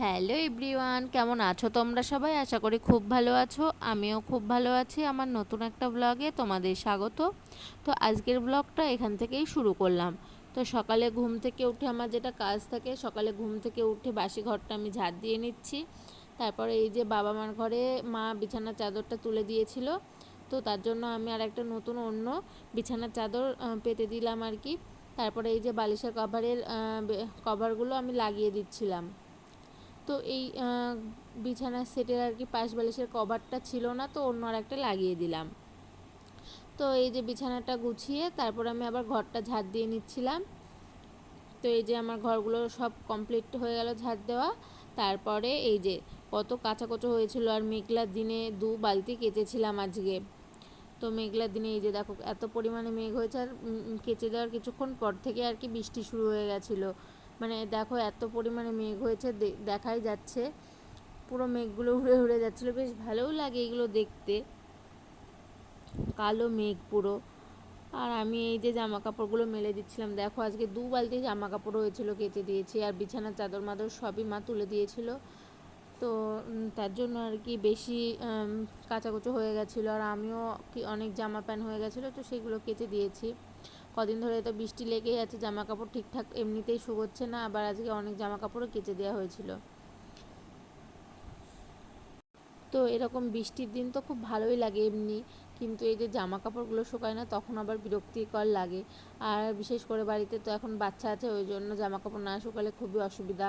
Hello everyone, কেমন আছো তোমরা সবাই? আশা করি খুব ভালো আছো। আমিও খুব ভালো আছি। আমার নতুন একটা ব্লগে তোমাদের স্বাগত। তো আজকের ব্লগটা এখান থেকেই শুরু করলাম। তো সকালে ঘুম থেকে উঠে আমার যেটা কাজ থাকে, সকালে ঘুম থেকে উঠে বাসি ঘরটা আমি ঝাড় দিয়ে নিচ্ছি। তারপরে এই যে বাবা মার ঘরে মা বিছানার চাদরটা তুলে দিয়েছিল। তো তার জন্য আমি আর একটা নতুন অন্য বিছানার চাদর পেতে দিলাম আর কি। তারপরে এই যে বালিশের কভারের কভারগুলো আমি লাগিয়ে দিচ্ছিলাম। তো এই বিছানার সেটের আর কি পাশ বালিশের কভারটা ছিল না, তো অন্য আর একটা লাগিয়ে দিলাম। তো এই যে বিছানাটা গুছিয়ে তারপর আমি আবার ঘরটা ঝাড় দিয়ে নিচ্ছিলাম। তো এই যে আমার ঘরগুলো সব কমপ্লিট হয়ে গেল ঝাড় দেওয়া। তারপরে এই যে কত কাঁচাকোচো হয়েছিল আর মেঘলার দিনে দু বালতি কেচেছিলাম আজকে। তো মেঘলার দিনে এই যে দেখো, এত পরিমাণে মেঘ হয়েছে আর কেচে দেওয়ার কিছুক্ষণ পর থেকে আর কি বৃষ্টি শুরু হয়ে গেছিল। মানে দেখো এত পরিমাণে মেঘ হয়েছে দেখাই যাচ্ছে। পুরো মেঘগুলো উড়ে উড়ে যাচ্ছিল। বেশ ভালোও লাগে এগুলো দেখতে। কালো মেঘ পুরো। আর আমি এই যে জামা কাপড়গুলো মেলে দিচ্ছিলাম, দেখো আজকে দু বালতি জামা কাপড় হয়েছিল কেচে দিয়েছি, আর বিছানার চাদর মাদর সবই মা তুলে দিয়েছিল। তো তার জন্য আর কি বেশি কাচাকুচো হয়ে গেছিল। আর আমিও কি অনেক জামা প্যান্ট হয়ে গেছিল, তো সেগুলো কেচে দিয়েছি। কদিন ধরে তো বৃষ্টি লেগেই আছে জামা কাপড় ঠিকঠাক এমনিতেই শুকোচ্ছে না, আবার আজকে অনেক জামা কাপড়ও কেচে দেওয়া হয়েছিল। তো এরকম বৃষ্টির দিন তো খুব ভালোই লাগে এমনি, কিন্তু এই যে জামা কাপড়গুলো শুকায় না, তখন আবার বিরক্তিকর লাগে। আর বিশেষ করে বাড়িতে তো এখন বাচ্চা আছে, ওই জন্য জামা কাপড় না শুকালে খুবই অসুবিধা।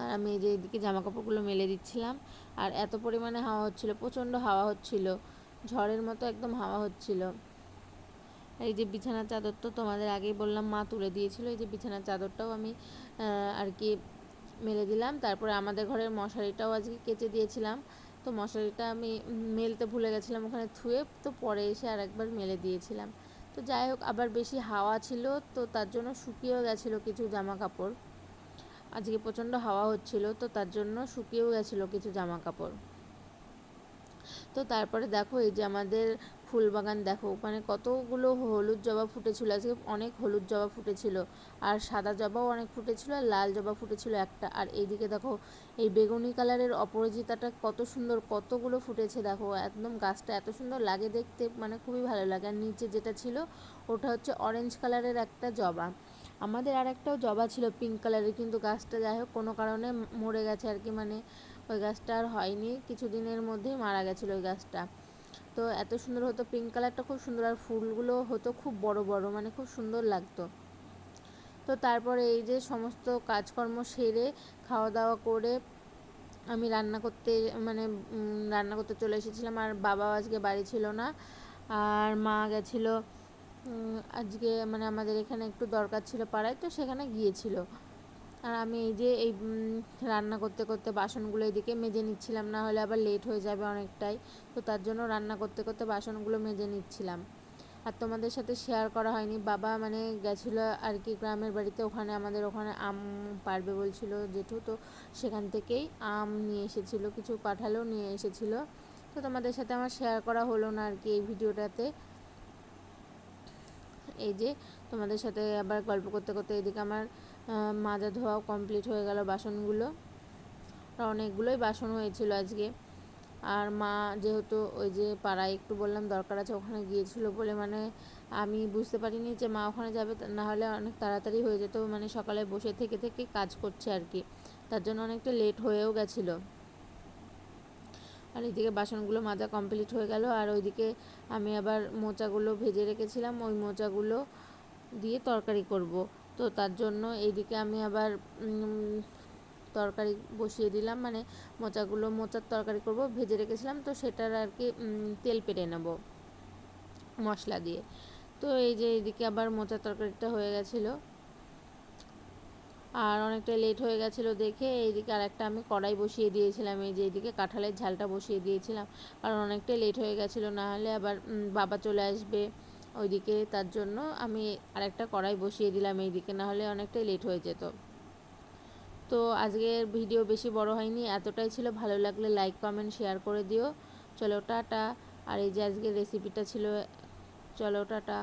আর আমি এই যে এদিকে জামা কাপড়গুলো মেলে দিচ্ছিলাম, আর এত পরিমাণে হাওয়া হচ্ছিল, প্রচণ্ড হাওয়া হচ্ছিল, ঝড়ের মতো একদম হাওয়া হচ্ছিল। এই যে বিছানার চাদর তো তোমাদের আগেই বললাম, মা তুলে দিয়েছিল। এই যে বিছানার চাদরটাও আমি আর কি মেলে দিলাম। তারপরে আমাদের ঘরের মশারিটাও আজকে কেচে দিয়েছিলাম। তো মশারিটা আমি মেলতে ভুলে গেছিলাম, ওখানে থুয়ে তো পরে এসে আর একবার মেলে দিয়েছিলাম। তো যাই হোক, আবার বেশি হাওয়া ছিল, তো তার জন্য শুকিয়েও গেছিল কিছু জামা কাপড় আজকে প্রচণ্ড হাওয়া হচ্ছিল, তো তার জন্য শুকিয়েও গেছিল কিছু জামা কাপড় তো তারপরে দেখো, এই যে আমাদের ফুল বাগান দেখো মানে কতগুলো হলুদ জবা ফুটেছিল, আজকে অনেক হলুদ জবা ফুটেছিল, আর সাদা জবাও অনেক ফুটেছিল, আর লাল জবা ফুটেছিল একটা, আর এইদিকে দেখো, এই বেগুনি কালারের অপরাজিতাটা কত সুন্দর, কতগুলো ফুটেছে দেখো, একদম গাছটা এত সুন্দর লাগে দেখতে মানে খুবই ভালো লাগে, আর নিচে যেটা ছিল, ওটা হচ্ছে অরেঞ্জ কালারের একটা জবা, আমাদের আর একটাও জবা ছিল পিঙ্ক কালারের, কিন্তু গাছটা যাই হোক, কোনো কারণে মরে গেছে আর কি মানে ওই গাছটা আর হয়নি, কিছুদিনের মধ্যেই মারা গেছিল ওই গাছটা তো এত সুন্দর হতো পিঙ্ক কালারটা খুব সুন্দর, আর ফুলগুলো হতো খুব বড় বড় মানে খুব সুন্দর লাগতো। তো তারপরে এই যে সমস্ত কাজকর্ম সেরে খাওয়া দাওয়া করে আমি রান্না করতে মানে রান্না করতে চলে এসেছিলাম, আর বাবাও আজকে বাড়ি ছিল না, আর মা গেছিল আজকে মানে আমাদের এখানে একটু দরকার ছিল পাড়ায়, তো সেখানে গিয়েছিল। আর আমি এই যে এই রান্না করতে করতে বাসনগুলো এদিকে মেজে নিচ্ছিলাম, না হলে আবার লেট হয়ে যাবে অনেকটাই। তো তার জন্য রান্না করতে করতে বাসনগুলো মেজে নিচ্ছিলাম। আর তোমাদের সাথে শেয়ার করা হয়নি। বাবা মানে গেছিল আর কি গ্রামের বাড়িতে, ওখানে আমাদের ওখানে আম পারবে বলছিল জেঠু। তো সেখান থেকেই আম নিয়ে এসেছিল, কিছু কাঁঠালও নিয়ে এসেছিল। তো তোমাদের সাথে আমার শেয়ার করা হলো না আর কি এই ভিডিওটাতে। এই যে তোমাদের সাথে আবার গল্প করতে করতে এদিকে আমার মাজা ধোয়াও কমপ্লিট হয়ে গেল বাসনগুলো। অনেকগুলোই বাসন হয়েছিল আজকে। আর মা যেহেতু ওই যে পাড়ায় একটু বললাম দরকার আছে ওখানে গিয়েছিল বলে মানে আমি বুঝতে পারিনি যে মা ওখানে যাবে না হলে অনেক তাড়াতাড়ি হয়ে যেত। মানে সকালে বসে থেকে থেকে কাজ করছে আর কি। তার জন্য অনেকটা লেট হয়েও গেছিল। আর এইদিকে বাসনগুলো মাজা কমপ্লিট হয়ে গেল। আর ওইদিকে আমি আবার মোচাগুলো ভেজে রেখেছিলাম। ওই মোচাগুলো দিয়ে তরকারি করব। তো তার জন্য এইদিকে আমি আবার তরকারি বসিয়ে দিলাম। মানে মোচাগুলো, মোচার তরকারি করব, ভেজে রেখেছিলাম। তো সেটার আর কি তেল পেটে নেব মশলা দিয়ে। তো এই যে এইদিকে আবার মোচার তরকারিটা হয়ে গেছিল। আর অনেকটা লেট হয়ে গেছিল দেখে, এইদিকে আরেকটা আমি কড়াই বসিয়ে দিয়েছিলাম, এই যে এইদিকে কাঁঠালের ঝালটা বসিয়ে দিয়েছিলাম। কারণ অনেকটা লেট হয়ে গেছিল, না হলে আবার বাবা চলে আসবে ওইদিকে, তার জন্য আমি আরেকটা কড়াই বসিয়ে দিলাম এইদিকে, না হলে অনেকটাই লেট হয়ে যেত। তো আজকের ভিডিও বেশি বড় হয়নি, এতটাই ছিল, ভালো লাগলে লাইক কমেন্ট শেয়ার করে দিও। চলো, টাটা। আর এই যে আজকের রেসিপিটা ছিল, চলো, টাটা।